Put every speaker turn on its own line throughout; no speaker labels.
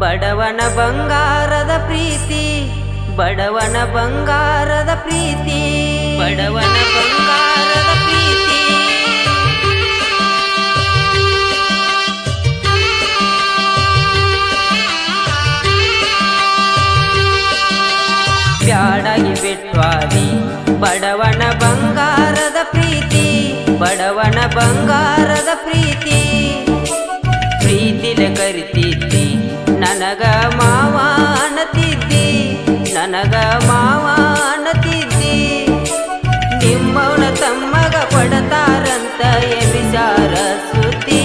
ಬಡವನ ಬಂಗಾರದ ಪ್ರೀತಿ, ಬಡವನ ಬಂಗಾರದ ಪ್ರೀತಿ, ಬಡವನ ಬಂಗಾರದ ಪ್ರೀತಿ. ಬ್ಯಾಡಗಿ ಬಿಟ್ವಾದಿ ಬಡವನ ಬಂಗಾರದ ಪ್ರೀತಿ, ಬಡವನ ಬಂಗಾರದ ನನಗ ಮಾವ ನನಗ ಮಾವ ನಿಮ್ಮವನ ತಮ್ಮಗ ಪಡತಾರಂತ ಎಬಿಸಾರ ಸುದ್ದಿ.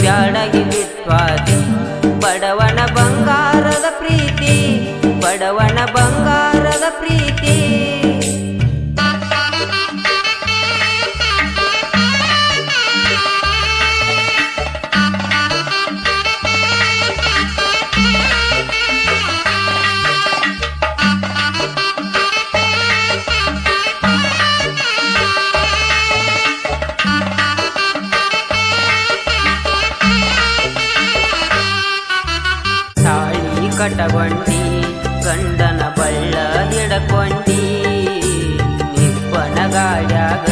ಬ್ಯಾಡಗಿ ಬಿಟ್ವಾದಿ ಬಡವನ ಬಂಗಾರದ ಪ್ರೀತಿ, ಬಡವನ ಬಂಗಾರದ ಪ್ರೀತಿ. ಕಟಗೊಂಡಿ ಗಂಡನ ಬಳ್ಳ ಹಿಡಕೊಂಡಿ ನಿಪ್ಪನ ಗಾಡ್ಯಾಗ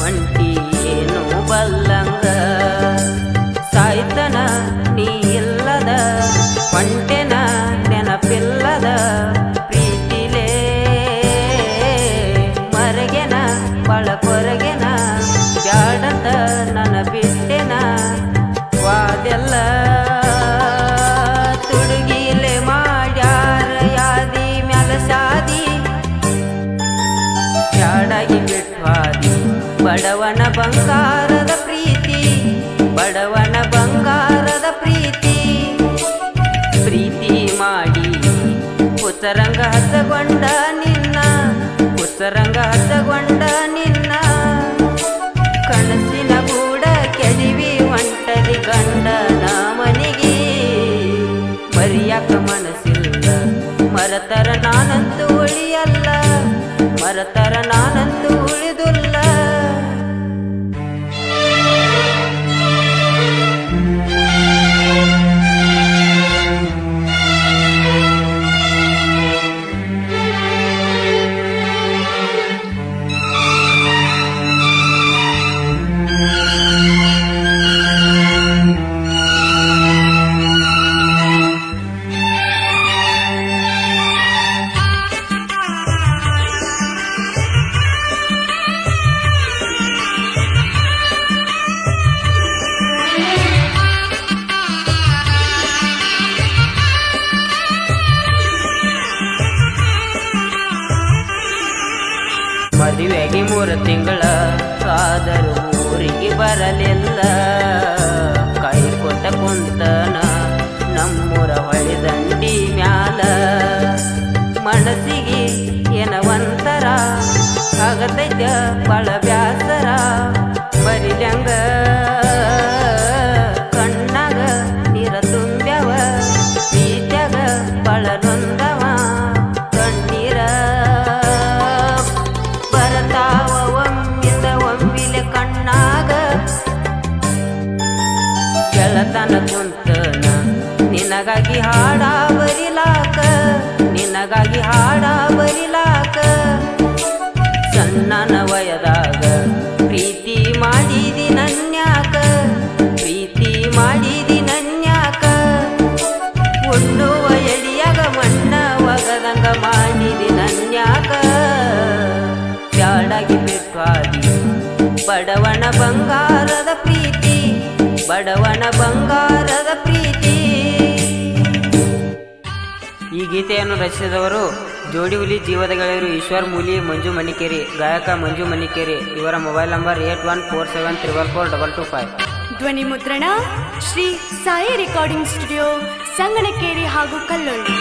ಒಂಟಿ ಏನು ಬಲ್ಲಂಗ. ಸಾಯ್ತನ ಬಡವನ ಬಂಗಾರದ ಪ್ರೀತಿ, ಬಡವನ ಬಂಗಾರದ ಪ್ರೀತಿ. ಪ್ರೀತಿ ಮಾಡಿ ಪುಸರಂಗ ಹಸಗೊಂಡ ನಿನ್ನ ಪುಸರಂಗ ಹಸಗೊಂಡ ನಿನ್ನ. ಕನಸಿನ ಕೂಡ ಕೆಡಿವಿ ಒಂಟದಿ ಗಂಡನ ಮನೆಗೆ ಮರಿಯಾಕ ಮನಸ್ಸಿಲ್ಲ, ಮರತರ ನಾನಂತು ಉಳಿಯಲ್ಲ, ಮರತರ ನಾನಂತೂ ಮದುವೆಗೆ ಮೂರು ತಿಂಗಳ. ಆದರೂ ಊರಿಗೆ ಬರಲಿಲ್ಲ. ಕೈ ಕೊಟ್ಟ ಕುಂತನ ನಮ್ಮೂರ ಹೊಳೆದಂಡಿ ಮ್ಯಾಲ. ಮನಸ್ಸಿಗೆ ಏನವಂತರ. ಆಗತೈತ ಬಳ ಬ್ಯಾಸರ ಬರಿದಂಗ ಕುಂತನ ನಿನಗಾಗಿ ಹಾಡ ಬರಿಲಾಕ ನಿನಗಾಗಿ ಹಾಡ ಬರಿಲಾಕ ಸಣ್ಣನ ವಯದಾಗ ಪ್ರೀತಿ ಮಾಡಿದಿ ನನ್ಯಾಕ, ಪ್ರೀತಿ ಮಾಡಿದಿ ನನ್ಯಾಕ. ಉಣ್ಣುವ ಎಡಿಯಾಗ ಮಣ್ಣ ಒಗದಂಗ ಮಾಡಿದಿ ನನ್ಯಾಕ. ಬ್ಯಾಡಗಿ ಬಿಟ್ವಾದಿ ಬಡವಣ ಪ್ರೀತಿ ಬಡವನ ಬಂಗಾರದ ಪ್ರೀತಿ. ಈ ಗೀತೆಯನ್ನು ರಚಿಸಿದವರು ಜೋಡಿ ಹುಲಿ ಜೀವದ ಗೆಳೆಯರು ಈಶ್ವರ್ ಮೂಲಿ, ಮಂಜು ಮಣಿಕೇರಿ, ಗಾಯಕ ಮಂಜು ಮಣಿಕೇರಿ. ಇವರ mobile number eight one four seven triple four double two five.
ಧ್ವನಿ ಮುದ್ರಣ ಶ್ರೀ ಸಾಯಿ ರೆಕಾರ್ಡಿಂಗ್ ಸ್ಟುಡಿಯೋ, ಸಂಗನಕೇರಿ ಹಾಗೂ ಕಲ್ಲೊಳ್ಳಿ.